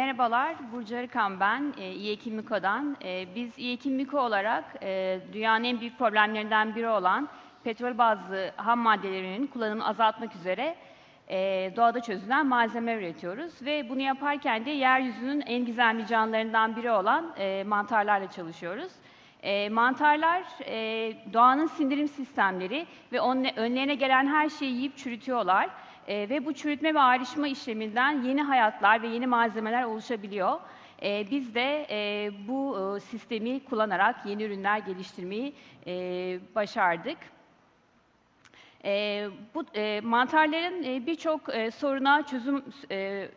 merhabalar, Burcu Arıkan ben, e, İEKİM Miko'dan. E, biz İEKİM Miko olarak e, dünyanın en büyük problemlerinden biri olan petrol bazlı ham maddelerinin kullanımını azaltmak üzere e, doğada çözülen malzeme üretiyoruz. Ve bunu yaparken de yeryüzünün en gizemli canlılarından biri olan e, mantarlarla çalışıyoruz. Mantarlar doğanın sindirim sistemleri ve onun önlerine gelen her şeyi yiyip çürütüyorlar. E, ve bu çürütme ve ayrışma işleminden yeni hayatlar ve yeni malzemeler oluşabiliyor. E, biz de e, bu e, sistemi kullanarak yeni ürünler geliştirmeyi e, başardık. E, bu e, mantarların e, birçok e, soruna çözüm e,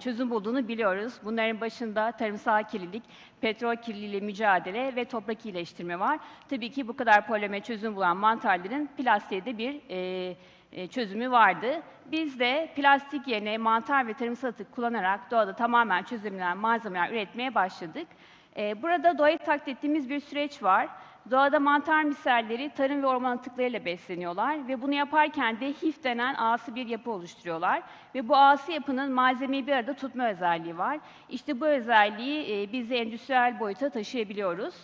çözüm bulduğunu biliyoruz. Bunların başında tarımsal kirlilik, petrol kirliliğiyle mücadele ve toprak iyileştirme var. Tabii ki bu kadar probleme çözüm bulan mantarların plastiğe de bir e, e, çözümü vardı. Biz de plastik yerine mantar ve tarımsal atık kullanarak doğada tamamen çözümlenen malzemeler üretmeye başladık. E, burada doğayı taklit ettiğimiz bir süreç var. Doğada mantar misalleri tarım ve orman atıklarıyla besleniyorlar ve bunu yaparken de hif denen ağası bir yapı oluşturuyorlar. Ve bu ağası yapının malzemeyi bir arada tutma özelliği var. İşte bu özelliği e, biz de endüstriyel boyuta taşıyabiliyoruz.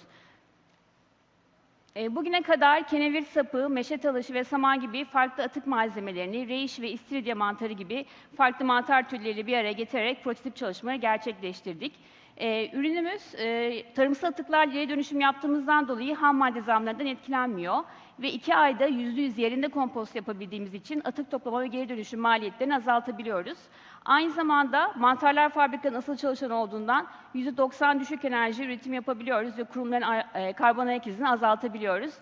E, Bugüne kadar kenevir sapı, meşe talaşı ve saman gibi farklı atık malzemelerini, reiş ve istiridye mantarı gibi farklı mantar türleriyle bir araya getirerek prototip çalışmaları gerçekleştirdik. E, ürünümüz e, tarımsal atıklar geri dönüşüm yaptığımızdan dolayı ham madde zamlarından etkilenmiyor ve iki ayda yüzde yüz yerinde kompost yapabildiğimiz için atık toplama ve geri dönüşüm maliyetlerini azaltabiliyoruz. Aynı zamanda mantarlar fabrikanın asıl çalışan olduğundan %90 düşük enerji üretim yapabiliyoruz ve kurumların e, karbon ayak izini azaltabiliyoruz.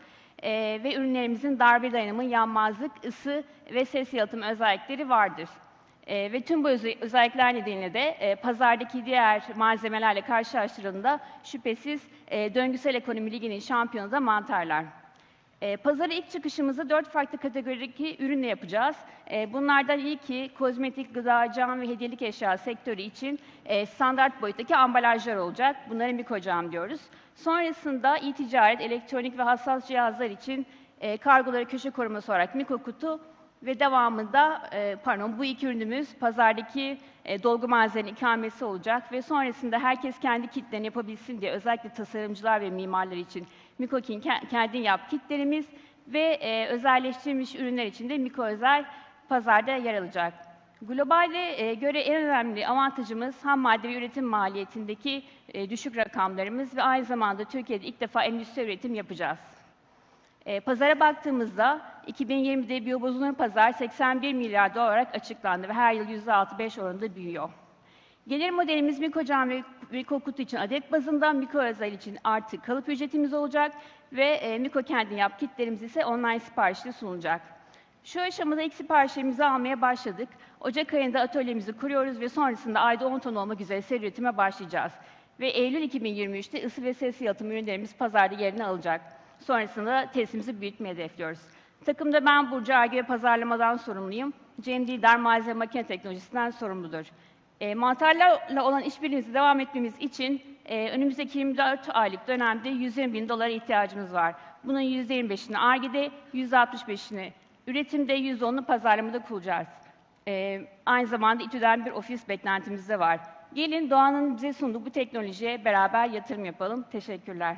E, ve ürünlerimizin darbe dayanımı, yanmazlık, ısı ve ses yalıtım özellikleri vardır. E, ve tüm bu öze- özellikler nedeniyle de e, pazardaki diğer malzemelerle karşılaştırıldığında şüphesiz e, döngüsel ekonomi liginin şampiyonu da mantarlar. E, pazara ilk çıkışımızı dört farklı kategorideki ürünle yapacağız. E, bunlardan ilki kozmetik, gıda, cam ve hediyelik eşya sektörü için e, standart boyuttaki ambalajlar olacak. Bunlara mikocam diyoruz. Sonrasında e-ticaret, elektronik ve hassas cihazlar için e, kargoları köşe koruması olarak miko kutu ve devamında, e, pardon bu iki ürünümüz pazardaki e, dolgu malzemenin ikamesi olacak ve sonrasında herkes kendi kitlerini yapabilsin diye özellikle tasarımcılar ve mimarlar için Mikokin ke- kendin yap kitlerimiz ve e, özelleştirilmiş ürünler için de Miko özel pazarda yer alacak. Globale göre en önemli avantajımız ham madde ve üretim maliyetindeki düşük rakamlarımız ve aynı zamanda Türkiye'de ilk defa endüstri üretim yapacağız. E, pazara baktığımızda 2020'de biyobozulur pazar 81 milyar dolar olarak açıklandı ve her yıl %6-5 oranında büyüyor. Gelir modelimiz Mikocan ve Miko Kutu için adet bazında, Özel için artı kalıp ücretimiz olacak ve e, Miko Kendin Yap kitlerimiz ise online siparişle sunulacak. Şu aşamada ilk siparişlerimizi almaya başladık. Ocak ayında atölyemizi kuruyoruz ve sonrasında ayda 10 ton olmak üzere seri üretime başlayacağız. Ve Eylül 2023'te ısı ve ses yalıtım ürünlerimiz pazarda yerini alacak. Sonrasında testimizi büyütmeyi hedefliyoruz. Takımda ben Burcu ve pazarlamadan sorumluyum. Cem Dildar malzeme makine teknolojisinden sorumludur. E, mantarlarla olan işbirliğimizi devam etmemiz için e, önümüzdeki 24 aylık dönemde 120 bin dolara ihtiyacımız var. Bunun %25'ini Ar-Ge'de, %65'ini üretimde, %10'unu pazarlamada kullanacağız. E, aynı zamanda İTÜ'den bir ofis beklentimiz de var. Gelin doğanın bize sunduğu bu teknolojiye beraber yatırım yapalım. Teşekkürler.